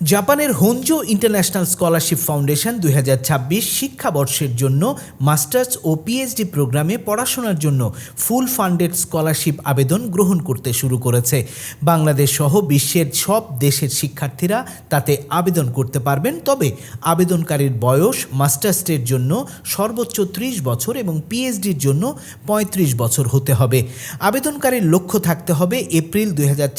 জাপানের Honjo international scholarship foundation দুই হাজার ছাব্বিশ শিক্ষাবর্ষের জন্য মাস্টার্স ও পিএইচডি প্রোগ্রামে পড়াশোনার জন্য ফুল ফান্ডেড স্কলারশিপ আবেদন গ্রহণ করতে শুরু করেছে। বাংলাদেশ সহ বিশ্বের সব দেশের শিক্ষার্থীরা তাতে আবেদন করতে পারবেন, তবে আবেদনকারীর বয়স মাস্টার্সের জন্য সর্বোচ্চ ত্রিশ বছর এবং পিএইচডির জন্য ৩৫ বছর হতে হবে। আবেদনকারীর লক্ষ্য থাকতে হবে এপ্রিল দুই হাজার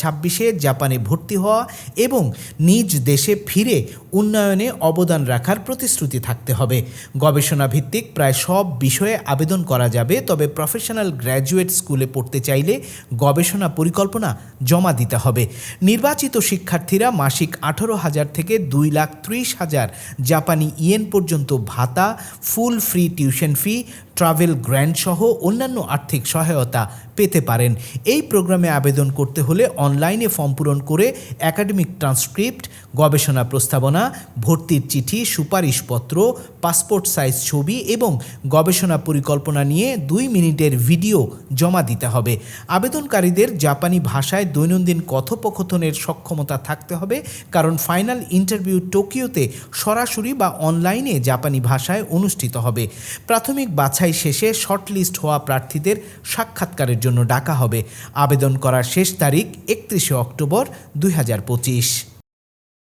জাপানে ভর্তি হওয়া এবং নিজ দেশে ফিরে উন্নয়নে অবদান রাখার প্রতিশ্রুতি থাকতে হবে। গবেষণা ভিত্তিক প্রায় সব বিষয়ে আবেদন করা যাবে, তবে প্রফেশনাল গ্র্যাজুয়েট স্কুলে পড়তে চাইলে গবেষণা পরিকল্পনা জমা দিতে হবে। নির্বাচিত শিক্ষার্থীরা মাসিক আঠারো হাজার থেকে দুই লাখ ত্রিশ হাজার জাপানি ইয়েন পর্যন্ত ভাতা, full free tuition fee, travel grant সহ অন্যান্য আর্থিক সহায়তা পেতে পারেন। এই প্রোগ্রামে আবেদন করতে হলে অনলাইনে ফর্ম পূরণ করে একাডেমিক ট্রান্সক্রিপ্ট গবেষণা প্রস্তাবনা, ভর্তির চিঠি, সুপারিশপত্র, পাসপোর্ট সাইজ ছবি এবং গবেষণা পরিকল্পনা নিয়ে দুই মিনিটের ভিডিও জমা দিতে হবে। আবেদনকারীদের জাপানি ভাষায় দৈনন্দিন কথোপকথনের সক্ষমতা থাকতে হবে, কারণ ফাইনাল ইন্টারভিউ টোকিওতে সরাসরি বা অনলাইনে জাপানি ভাষায় অনুষ্ঠিত হবে। প্রাথমিক বাছাই শেষে শর্টলিস্ট হওয়া প্রার্থীদের সাক্ষাৎকারের জন্য ডাকা হবে। আবেদন করার শেষ তারিখ একত্রিশে অক্টোবর দুই হাজার পঁচিশ।